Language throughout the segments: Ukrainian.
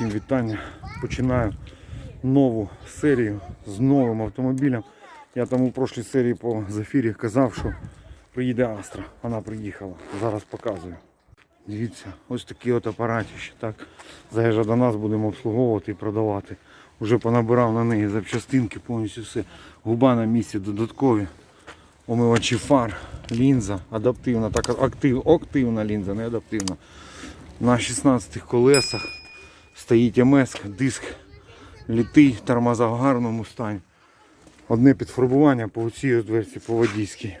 всім вітання. Починаю нову серію з новим автомобілем. Я там у прошлій серії по зафірі казав, що приїде Астра. Вона приїхала. Зараз показую. Дивіться, ось такі от апаратіші. Так, заїжджа до нас, будемо обслуговувати і продавати. Уже понабирав на неї запчастинки, повністю все. Губа на місці додаткові. Омивачі фар, лінза, адаптивна, так актив, активна лінза, не адаптивна. На 16 колесах стоїть МС, диск літий, тормоза в гарному стані. Одне підфарбування по цій дверці по водійській.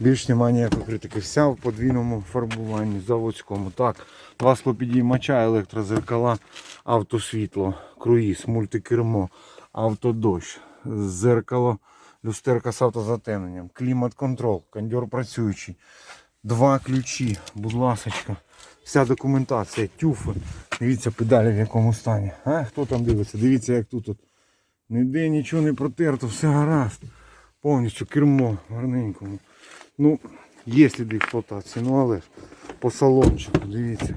Більш немає ніякої критики. Вся в подвійному фарбуванні, заводському. Так, два склопідіймача, електрозеркала, автосвітло, круїз, мультикермо, автодощ, зеркало, люстерка з автозатемненням, клімат-контрол, кондьор працюючий, два ключі, будь ласочка. Вся документація, тюфи. Дивіться педалі в якому стані. А? Хто там дивиться? Дивіться, як тут. от. Ніде нічого не протерто, все гаразд. Повністю кермо гарненькому. Ну, є сліди експлуатації, ну але ж по салончику, дивіться.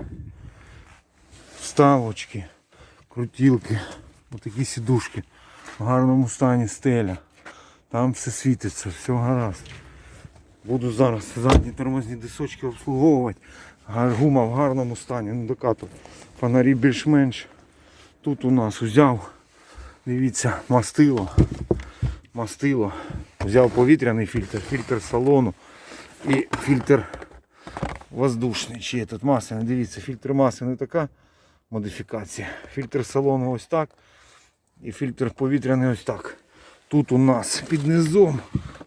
Вставочки, крутілки, отакі сідушки. В гарному стані стеля. Там все світиться, все гаразд. Буду зараз задні тормозні дисочки обслуговувати. Гума в гарному стані, ну докату. Фонарі більш-менш. Тут у нас взяв, дивіться, мастило. Мастило. Взяв повітряний фільтр, фільтр салону і фільтр воздушний. Чи тут масляний. Дивіться, фільтр масляний така модифікація. Фільтр салону ось так. І фільтр повітряний ось так. Тут у нас під низом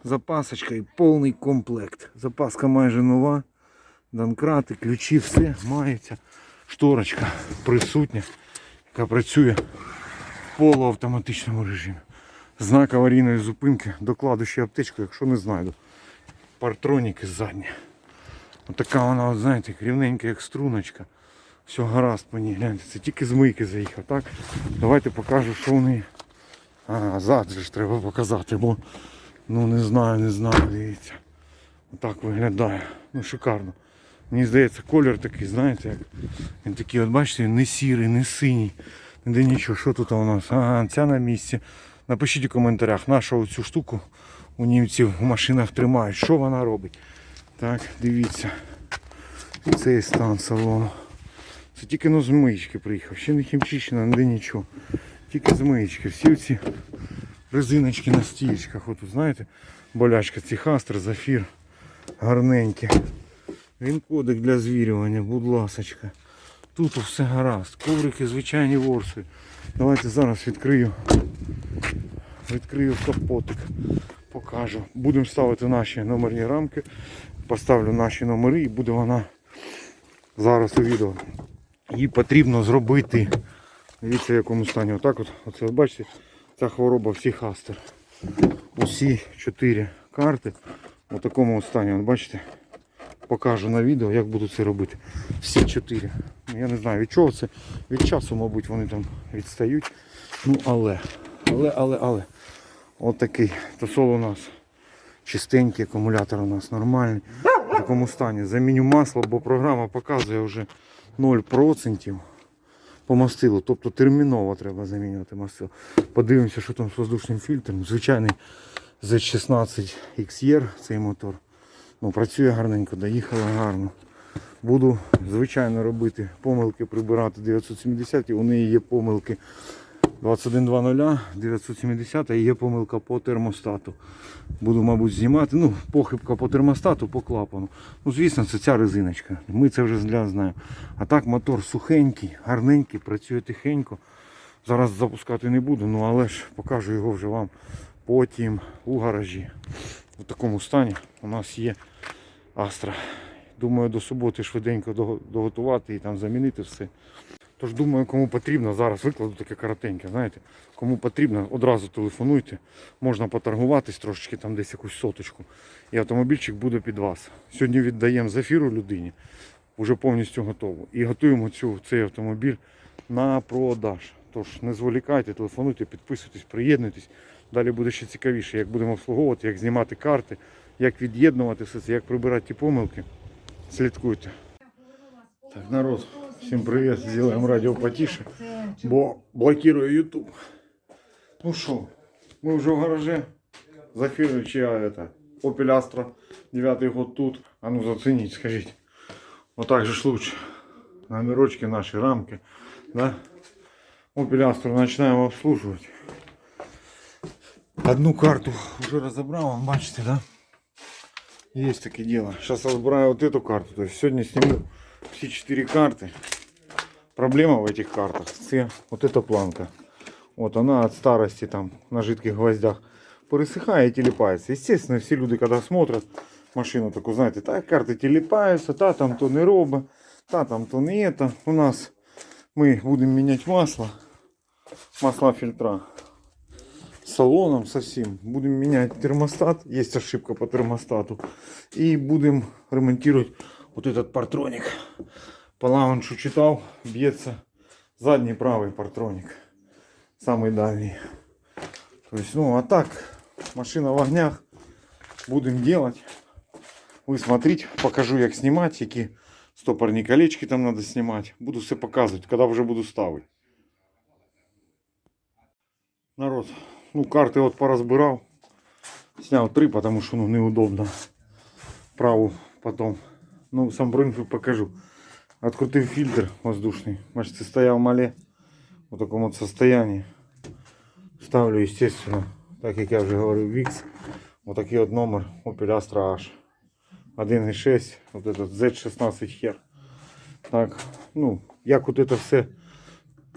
запасочка і повний комплект. Запаска майже нова. Донкрати, ключі, все мається. Шторочка присутня, яка працює в полуавтоматичному режимі. Знак аварійної зупинки, докладу ще аптечку, якщо не знайду. Партроніки задні. Отака вона, от, знаєте, рівненька, як струночка. Все гаразд по ній. Гляньте, це тільки з мийки заїхав, так? Давайте покажу, що в неї. А, зад ж треба показати, бо ну не знаю, не знаю, дивіться. Отак виглядає. Ну шикарно. Мені здається, колір такий, знаєте, як він такий, от бачите, не сірий, не синій. Ніде нічого. Що тут у нас? Ага, ця на місці. Напишіть у коментарях, на що цю штуку у німців в машинах тримають. Що вона робить? Так, дивіться. Цей стан салону. Це тільки ну, з миєчки приїхав. Ще не хімчищена, ніде нічого. Тільки з миєчки. Всі ці резиночки на стільчиках. От, знаєте, болячка цих астр, зафір. Гарненькі. Він кодик для звірювання, будь ласочка. Тут все гаразд. Коврики звичайні ворси. Давайте зараз відкрию. Відкрию капотик. Покажу. Будемо ставити наші номерні рамки. Поставлю наші номери і буде вона зараз у відео. Їй потрібно зробити. Дивіться в якому стані. Отак от, оце бачите, ця хвороба всіх астер. Усі чотири карти у такому стані. От бачите, покажу на відео, як буду це робити. Всі чотири. Я не знаю від чого це. Від часу, мабуть, вони там відстають. Ну але, але, але, але. От такий. Тосол у нас чистенький, акумулятор у нас нормальний. В такому стані. Заміню масло, бо програма показує вже 0% по мастилу. Тобто терміново треба замінювати мастило. Подивимося, що там з воздушним фільтром. Звичайний Z16 XR цей мотор. Ну, працює гарненько, доїхала гарно. Буду, звичайно, робити помилки, прибирати 970 у неї є помилки 2120, 970 і є помилка по термостату. Буду, мабуть, знімати. Ну, похибка по термостату, по клапану. Ну, звісно, це ця резиночка. Ми це вже зля знаємо. А так мотор сухенький, гарненький, працює тихенько. Зараз запускати не буду, ну але ж покажу його вже вам потім у гаражі. У такому стані у нас є Астра. Думаю, до суботи швиденько доготувати і там замінити все. Тож думаю, кому потрібно, зараз викладу таке коротеньке, знаєте, кому потрібно, одразу телефонуйте, можна поторгуватись трошечки, там десь якусь соточку. І автомобільчик буде під вас. Сьогодні віддаємо зафіру людині, вже повністю готово. І готуємо цю, цей автомобіль на продаж. Тож не зволікайте, телефонуйте, підписуйтесь, приєднуйтесь. Далі буде ще цікавіше, як будемо обслуговувати, як знімати карти, як від'єднувати все це, як прибирати ті помилки. Слідкуйте. Так, народ, Всем привет, сделаем радио потише, бо блокирую YouTube. Ну что, мы уже в гараже. Зафирили чья это? Opel Astra, девятый год тут. А ну заценить, скажите. Вот так же ж лучше. Номерочки наши, рамки. Да? Opel Astra начинаем обслуживать. Одну карту уже разобрал, бачите, да? Есть таки дело. Сейчас разбираю вот эту карту. То есть сегодня сниму все четыре карты. Проблема в этих картах. Це вот эта планка. Вот она от старости там на жидких гвоздях пересыхает и телепается. Естественно, все люди, когда смотрят машину, так знаете, та карты телепаются, та там то не робить, та там то не это. У нас мы будем менять масло, масла фильтра с салоном совсем. Будем менять термостат. Есть ошибка по термостату. И будем ремонтировать вот этот партроник. По лаунчу читал, бьется задний правый партроник. Самый дальний. То есть, ну, а так, машина в огнях. Будем делать. Ви смотрите, покажу, як знімати, які стопорні колечки там надо знімати. Буду все показувати, коли вже буду ставити. Народ, ну карти от поразбирав. Сняв три, потому що ну, неудобно. Праву потом. Ну, сам принцип покажу. Открутив фільтр воздушний. Бачите, стояв мале. В такому от состоянии. Ставлю, естественно, так як я вже говорив, VIX. Вот такий от номер Opel Astra H. 1.6, вот этот Z16 хер. Так, ну, як от это все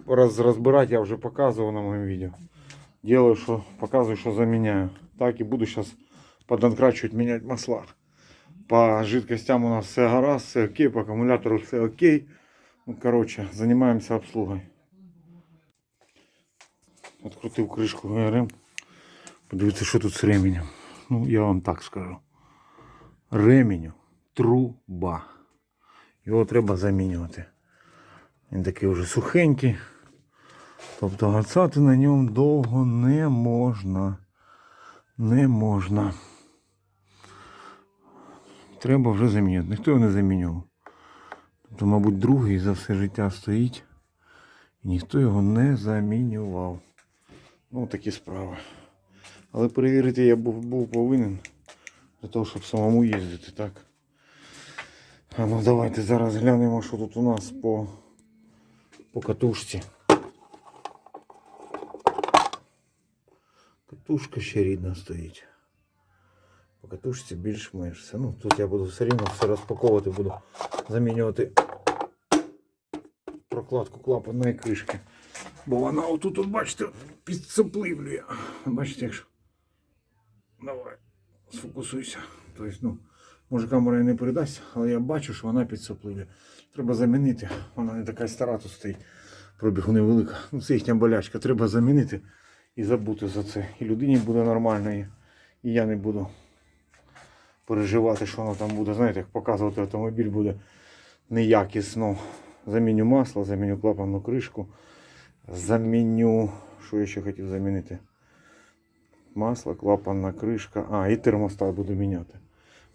роз, розбирати, я вже показував на моєму відео. Делаю, що показую, що заміняю. Так і буду зараз подонкрачивать, менять масла. По жидкостям у нас все гаразд, все окей, по аккумулятору все окей. Ну, короче, занимаемся обслугой. Открутив кришку ГРМ. Подивіться, що тут з ременем. Ну, я вам так скажу. Ременю труба. Його треба замінювати. Він такий вже сухенький. Тобто гацати на ньому довго не можна. Не можна. Треба вже замінювати. Ніхто його не замінював. Тобто, мабуть, другий за все життя стоїть. І ніхто його не замінював. Ну, такі справи. Але перевірити я був, був повинен для того, щоб самому їздити, так? А ну давайте зараз глянемо, що тут у нас по, по катушці. Катушка ще рідна стоїть. По катушці більш-менш. Ну, тут я буду все рівно все розпаковувати, буду замінювати прокладку клапанної кришки. Бо вона отут, от, бачите, підцепливлює. Бачите, якщо. Давай, сфокусуйся. Тобто, ну, може камера і не передасть, але я бачу, що вона підцеплює. Треба замінити. Вона не така стара тут стоїть. Пробігу невелика. Ну, це їхня болячка. Треба замінити і забути за це. І людині буде нормально, і, я не буду переживати, що воно там буде. Знаєте, як показувати автомобіль буде неякісно. Заміню масло, заміню клапанну кришку. Заміню. Що я ще хотів замінити? Масло, клапанна кришка. А, і термостат буду міняти.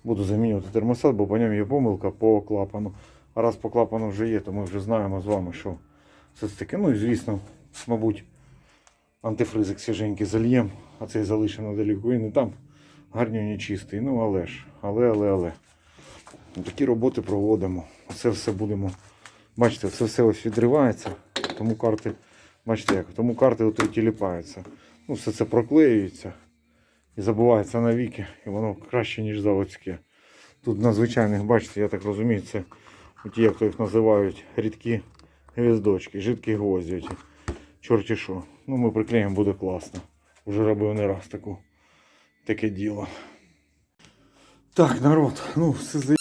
Буду замінювати термостат, бо по ньому є помилка по клапану. А раз по клапану вже є, то ми вже знаємо з вами, що це таке. Ну і звісно, мабуть, антифризик свіженький зальєм, а цей залишимо недалеко. І не там гарнюні чистий. Ну але ж, але, але, але. Такі роботи проводимо. Це все будемо. Бачите, це все ось відривається. Тому карти, бачите як, тому карти ото й тіліпаються. Ну, все це проклеюється і забувається навіки, і воно краще, ніж заводське. Тут на звичайних, бачите, я так розумію, це ті, як то їх називають, рідкі гвіздочки, жидкі гвозді. Оті. Чорті що. Ну ми приклеїмо, буде класно. Уже робив не раз таку, таке діло. Так, народ, ну все за...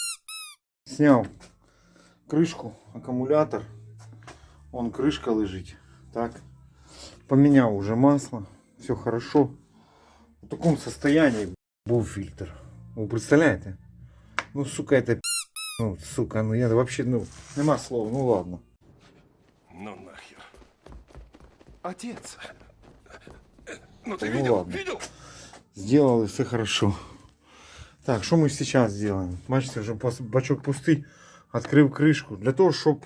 Сняв кришку, акумулятор. Вон кришка лежить. Так. Поменял уже масло. Все хорошо. В таком состоянии был фильтр. Вы представляете? Ну, сука, это пи***. ну, сука, ну я вообще, ну, нема слов, ну ладно. Ну нахер. Отец. Ну ты Ну видел? ладно. Видел? Сделали, все хорошо. Так, что мы сейчас сделаем? Бачите, вже пос- бачок пустий. Открив кришку. Для того, щоб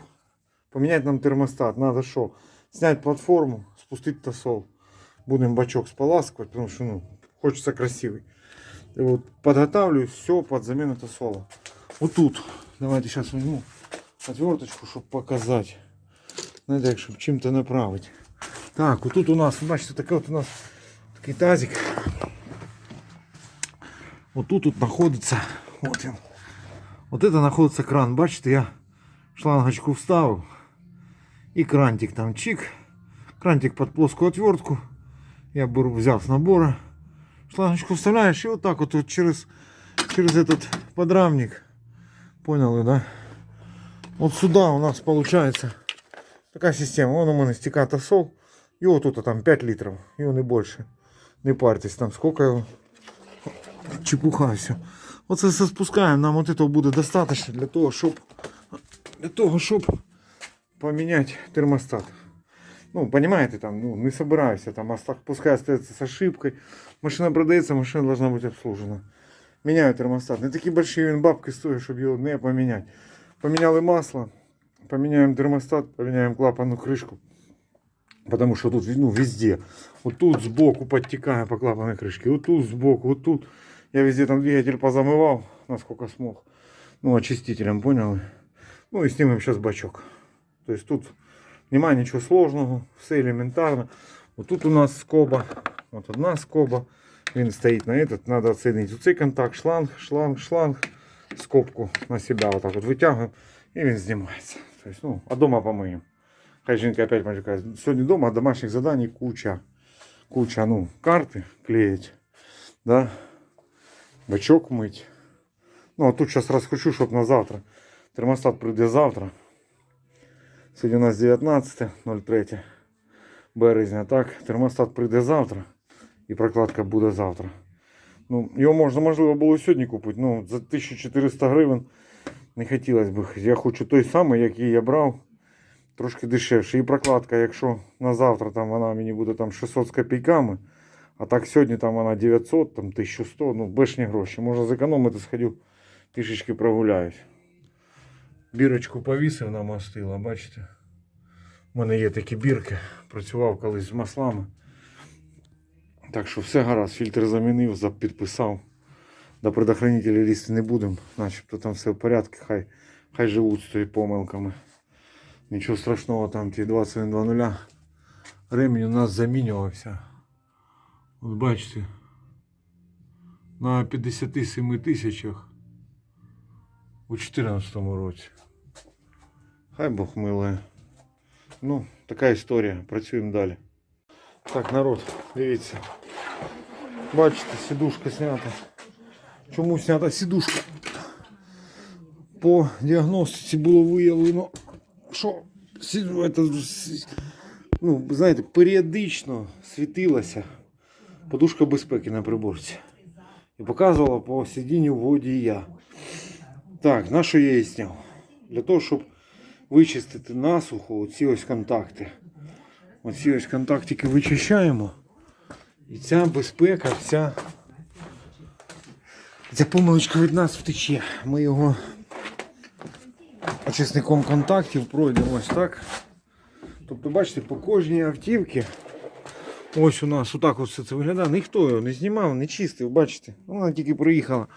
Поміняти нам термостат. Надо що? Зняти платформу, спустити тосол. Будемо бачок споласкивать, тому що ну, хочеться красивий. И вот подготавливаю все под замену тосола. Вот тут. Давайте сейчас возьму отверточку, чтобы показать. Знаєте, як щоб чим-то направити. Так, отут у нас, бачите, такий от у нас такий тазик. Отут тут знаходиться. От він. От це знаходиться кран. Бачите, я шлангочку вставив. І крантик там чик. Крантик під плоску отвертку. Я беру, взяв з набора. Шлангочку вставляешь и вот так вот, вот через, через этот подрамник. Поняли, да? Вот сюда у нас получается такая система. Вон у мене стекает тосол. Вот тут там 5 литров. И он и больше. Не парьтесь, там сколько его. Чепуха все. Оце все спускаємо. Нам от этого буде достаточно для того, щоб для того, щоб поміняти термостат. Ну, понимаете, там, ну, не собираюся, там, пускай остается с ошибкой. Машина продается, машина должна быть обслужена. Меняю термостат. Не такі большие він бабки стоїть, щоб його не поміняти. Поміняли масло, поміняємо термостат, поміняємо клапанну кришку. Потому що тут ну, везде. Вот тут сбоку подтекая по клапанной крышке. Вот тут сбоку, вот тут. Я везде там двигатель позамывал, насколько смог. Ну, очистителем, понял? Ну и снимем сейчас бачок. То есть тут Нема нічого сложного, все елементарно. От тут у нас скоба, от одна скоба. Він стоїть на этот, надо оцінити цей контакт, шланг, шланг, шланг, скобку на себе отак от витягуємо і він знімається. Тобто, ну, а дома помиємо. Хай жінка опять може каже, сьогодні дома а домашніх завдань куча. Куча, ну, карти клеїть, да? бачок мить. Ну, а тут зараз розхочу, щоб на завтра. Термостат прийде завтра. Сьогодні у нас 19.03 березня. Так, термостат прийде завтра і прокладка буде завтра. Ну, його можна, можливо, було сьогодні купити. Ну, за 1400 гривень не хотілося б. Я хочу той самий, який я брав, трошки дешевше. І прокладка, якщо на завтра там вона мені буде там 600 з копійками, а так сьогодні там вона 900, там 1100, ну бешні гроші. Можна зекономити, сходив, трішечки прогуляюсь. Бірочку повісив на мастила, бачите? У мене є такі бірки. Працював колись з маслами. Так що все гаразд, фільтр замінив, за- підписав. До предохранителя лізти не будемо. Начебто там все в порядку, хай, хай живуть з тою помилками. Нічого страшного, там ті 21.00. Ремінь у нас замінювався. От бачите. На 57 тисячах у 2014 році. Хай Бог милує. Ну, така історія. Працюємо далі. Так, народ, дивіться. Бачите, сідушка знята. Чому знята сідушка? По діагностиці було виявлено, що ну, знаєте, періодично світилася подушка безпеки на приборці. І показувала по сидінню водія. Так, на що я її зняв? Для того, щоб вичистити насухо оці ось контакти. Оці ось контактики вичищаємо. І ця безпека, ця, ця помилочка від нас втече. Ми його очисником контактів пройдемо ось так. Тобто, бачите, по кожній автівці ось у нас отак ось все це виглядає. Ніхто його не знімав, не чистив, бачите. Вона тільки приїхала.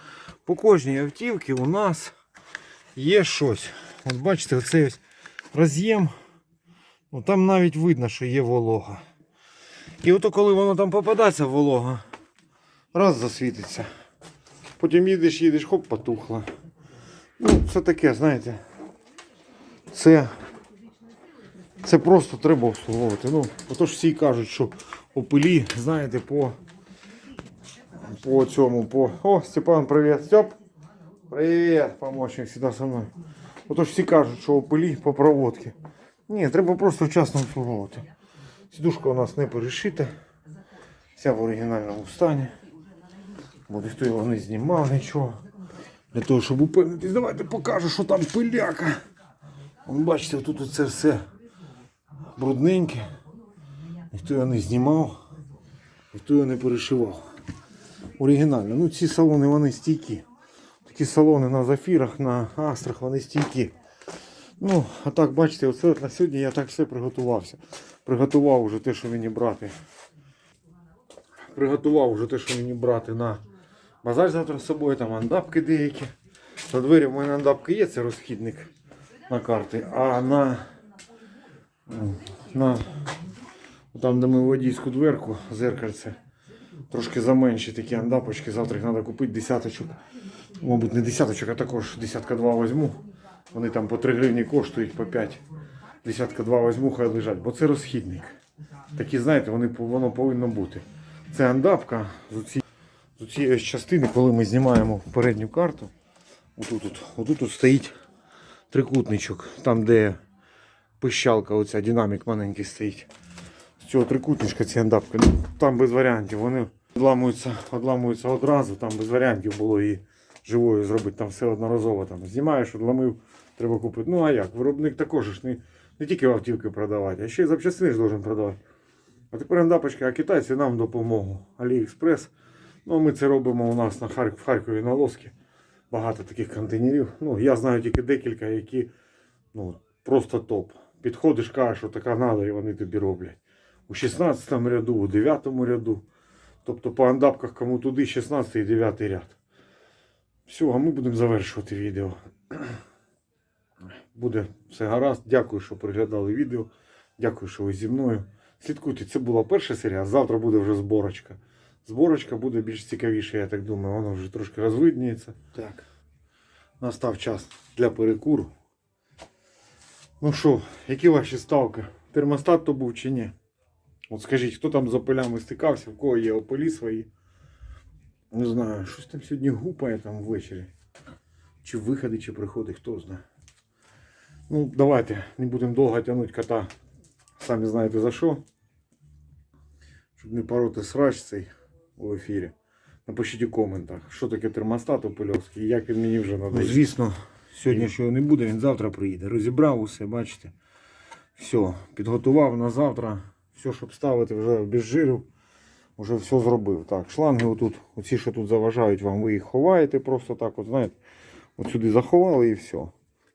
По кожній автівці у нас є щось. От бачите, оцей ось роз'єм. Ну, там навіть видно, що є волога. І ото коли воно там попадається волога, раз засвітиться. Потім їдеш, їдеш, хоп, потухло. Ну, це таке, знаєте. Це, це просто треба обслуговувати. Ну, отож всі кажуть, що опилі, знаєте, по, по цьому, по... О, Степан, привіт. Степ. Привіт, помощник, всегда со мною. Отож всі кажуть, що опилі по проводці. Ні, треба просто вчасно обслуговувати. Сідушка у нас не перешита. Вся в оригінальному стані. Бо ніхто його не знімав нічого. Для того, щоб упевнитись, давайте покажу, що там пиляка. Вон, бачите, тут це все брудненьке. Ніхто його не знімав, ніхто його не перешивав. Оригінально. Ну ці салони вони стійкі. Такі салони на зафірах, на астрах, вони стійкі. Ну, а так, бачите, оце на сьогодні я так все приготувався. Приготував уже те, що мені брати. Приготував уже те, що мені брати на базар завтра з собою, там андапки деякі. На двері в мене андапки є, це розхідник на карти. А на, на там, де ми водійську дверку, зеркальце, трошки заменші такі андапочки. Завтра їх треба купити десяточок. Мабуть, не десяточок, а також десятка два візьму. Вони там по 3 гривні коштують, по 5. Десятка два візьму, хай лежать, бо це розхідник. Такі, знаєте, вони, воно повинно бути. Це андапка з оці- з цієї частини, коли ми знімаємо передню карту. Отут, от, отут от стоїть трикутничок, там де пищалка, оця динамік маленький стоїть. З цього трикутничка ці андапки. Ну, там без варіантів. Вони відламуються, відламуються одразу, там без варіантів було її живою зробити. Там все одноразово там знімаєш, відламив, треба купити. Ну а як? Виробник також ж не, не тільки автівки продавати, а ще й запчастини ж должен продавати. А тепер андапочки, а китайці нам допомогу. Аліекспрес. Ну, ми це робимо у нас на Харк... в Харкові на Лоскі. Багато таких контейнерів. Ну, я знаю тільки декілька, які ну, просто топ. Підходиш, кажеш, що така надо, і вони тобі роблять. У 16 ряду, у 9 ряду. Тобто по андапках кому туди 16 і 9 ряд. Все, а ми будемо завершувати відео. Буде все гаразд. Дякую, що переглядали відео. Дякую, що ви зі мною. Слідкуйте, це була перша серія, а завтра буде вже зборочка. Зборочка буде більш цікавіша, я так думаю. Воно вже трошки розвидніється. Так. Настав час для перекуру. Ну що, які ваші ставки? Термостат то був чи ні? От скажіть, хто там з опилями стикався, в кого є опилі свої? Не знаю, щось там сьогодні гупає там ввечері. Чи виходи, чи приходи, хто знає. Ну, давайте, не будемо довго тягнути кота. Самі знаєте за що. Щоб не пороти срач цей у ефірі. Напишіть у коментах, що таке термостат і як він мені вже надає. Ну, звісно, сьогодні що не буде, він завтра приїде. Розібрав усе, бачите. Все, підготував на завтра. Все, щоб ставити, вже обезжирив. Вже все зробив. Так, шланги отут, оці, що тут заважають вам, ви їх ховаєте просто так, от знаєте. От сюди заховали і все.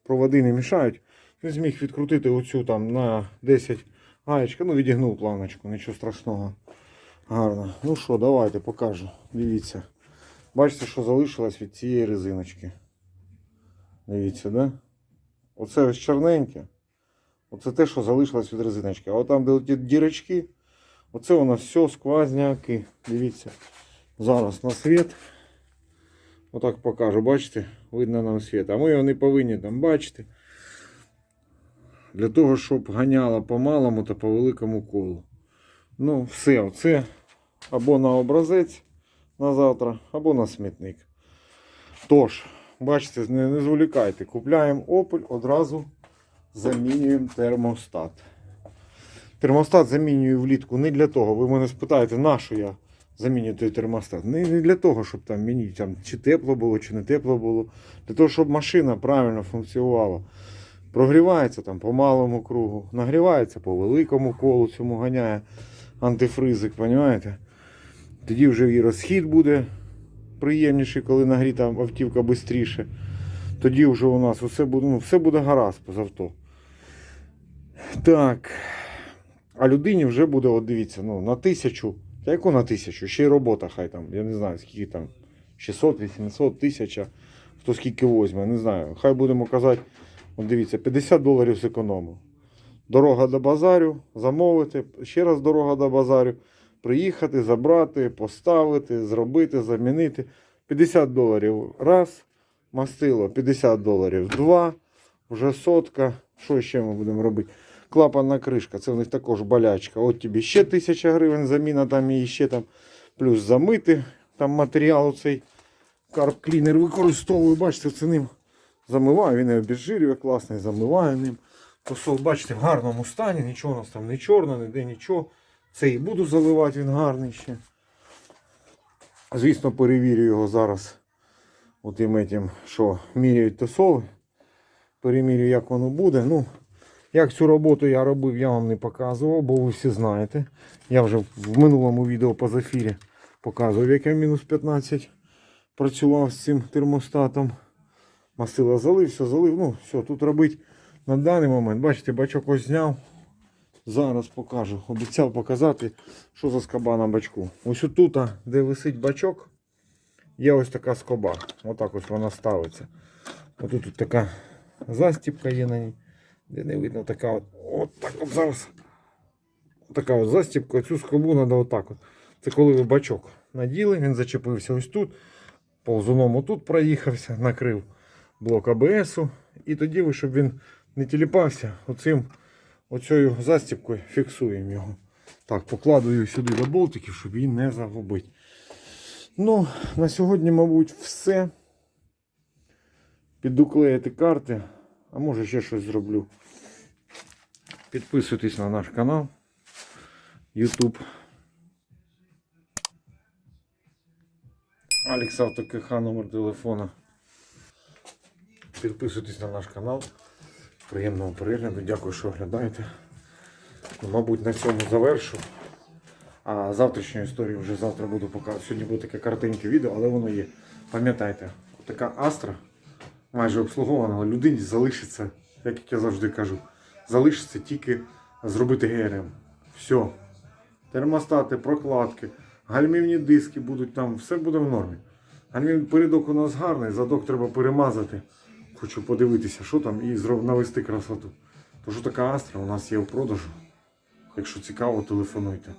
Проводи не мішають. Він зміг відкрутити оцю там на 10 гаєчка. Ну, відігнув планочку, нічого страшного. Гарно. Ну що, давайте покажу. Дивіться. Бачите, що залишилось від цієї резиночки. Дивіться, да? Оце ось чорненьке. Оце те, що залишилось від резиночки. А от там, де оті дірочки, оце у нас все сквозняки. Дивіться. Зараз на світ. Отак покажу, бачите? Видно нам світ. А ми його не повинні там бачити. Для того, щоб ганяло по малому та по великому колу. Ну, все, оце або на образець на завтра, або на смітник. Тож, бачите, не, не зволікайте. Купляємо Opel, одразу замінюємо термостат. Термостат замінюю влітку не для того. Ви мене спитаєте, на що я замінюю той термостат? Не, не для того, щоб там мені там, чи тепло було, чи не тепло було. Для того, щоб машина правильно функціонувала. Прогрівається там по малому кругу, нагрівається по великому колу, цьому ганяє антифризик, розумієте? Тоді вже і розхід буде приємніший, коли нагріта автівка швидше. Тоді вже у нас все буде, ну, все буде гаразд з авто. Так. А людині вже буде, от дивіться, ну, на тисячу. Та яку на тисячу? Ще й робота хай там. Я не знаю, скільки там. 600, 800, 1000. Хто скільки возьме, не знаю. Хай будемо казати, от дивіться, 50 доларів зекономив. Дорога до базарю, замовити, ще раз дорога до базарю, приїхати, забрати, поставити, зробити, замінити. 50 доларів раз, мастило 50 доларів два, вже сотка. Що ще ми будемо робити? Клапанна кришка, це в них також болячка. От тобі ще 1000 гривень заміна, там і ще там плюс замити. Там матеріал цей карп клінер використовую. Бачите, це ним замиваю, він і обезжирює класний, замиваю ним. Посол, бачите, в гарному стані, нічого у нас там не чорно, ніде нічого. Це і буду заливати, він гарний ще. Звісно, перевірю його зараз. Отим этим, що міряють тосоли. Перемірю, як воно буде. Ну, як цю роботу я робив, я вам не показував, бо ви всі знаєте. Я вже в минулому відео по зафірі показував, як я мінус 15 працював з цим термостатом. Масила залив, все залив. Ну, все, тут робити на даний момент, бачите, бачок ось зняв. Зараз покажу. Обіцяв показати, що за скоба на бачку. Ось отут, де висить бачок, є ось така скоба. Отак ось вона ставиться. Отут тут така застіпка є на ній. Де не видно така от. От так от зараз. Така от застіпка. Цю скобу треба отак от. Це коли ви бачок наділи, він зачепився ось тут. Ползуном отут проїхався, накрив блок АБСу. І тоді ви, щоб він не тіліпався, оцим оцею застіпкою фіксуємо його. Так, покладую сюди до болтиків, щоб її не загубити. Ну, на сьогодні, мабуть, все. Піду клеїти карти, а може ще щось зроблю. Підписуйтесь на наш канал YouTube. Алекс АвтоКХ, номер телефона. Підписуйтесь на наш канал. Приємного перегляду. Дякую, що оглядаєте. Ну, Мабуть, на цьому завершу. А завтрашню історію вже завтра буду показувати. Сьогодні буде таке картинки відео, але воно є. Пам'ятайте, така Астра майже обслугована, але людині залишиться, як я завжди кажу, залишиться тільки зробити ГРМ. Все. Термостати, прокладки, гальмівні диски будуть там, все буде в нормі. Гальмівний передок у нас гарний, задок треба перемазати. Хочу подивитися, що там, і навести красоту. Тож така Астра у нас є в продажу. Якщо цікаво, телефонуйте.